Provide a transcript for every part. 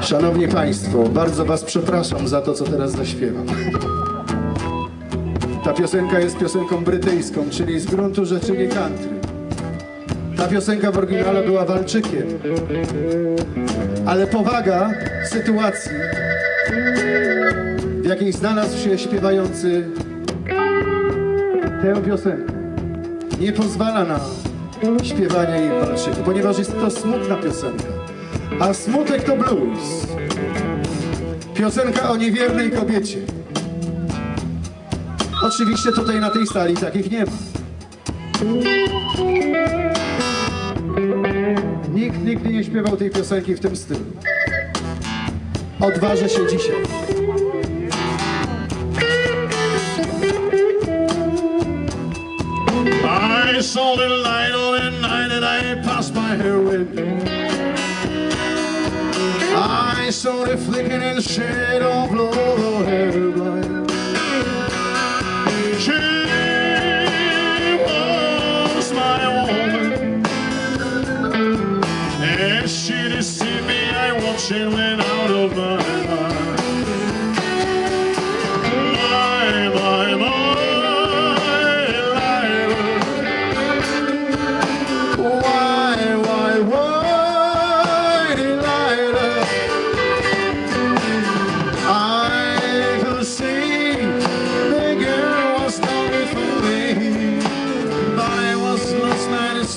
Szanowni Państwo, bardzo Was przepraszam za to, co teraz zaśpiewam. Ta piosenka jest piosenką brytyjską, czyli z gruntu rzeczy nie country. Ta piosenka w oryginale była walczykiem. Ale powaga sytuacji, w jakiej znalazł się śpiewający tę piosenkę, nie pozwala na śpiewanie jej walczyku, ponieważ jest to smutna piosenka. A smutek to blues. Piosenka o niewiernej kobiecie. Oczywiście tutaj na tej sali takich nie ma. Nikt nigdy nie śpiewał tej piosenki w tym stylu. Odważę się dzisiaj. I saw the light on the night I passed by her lights only flickering in the shade on blow the blind. She was my woman, and she deceived me. I watched it when I.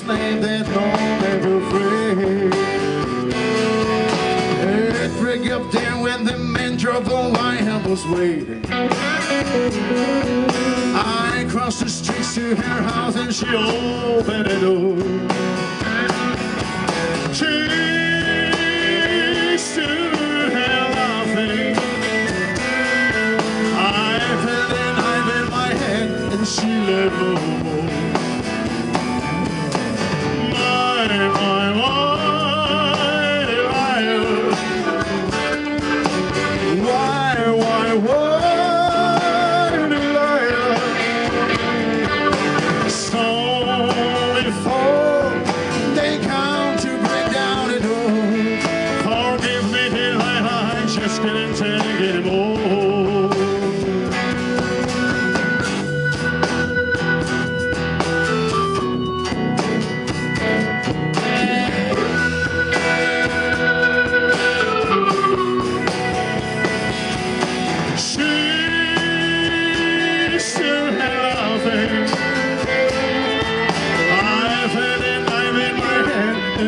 name that no never fails. At break up day when the man drove the lion was waiting. I crossed the street to her house and she opened the door. Cheeks to her laughing. I my head and she left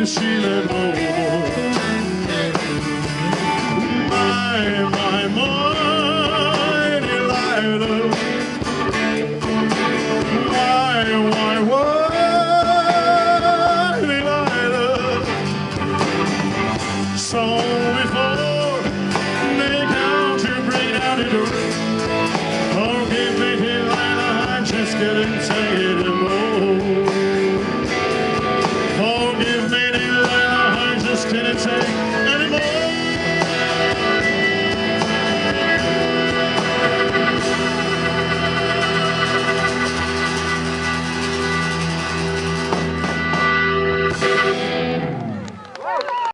she let me go.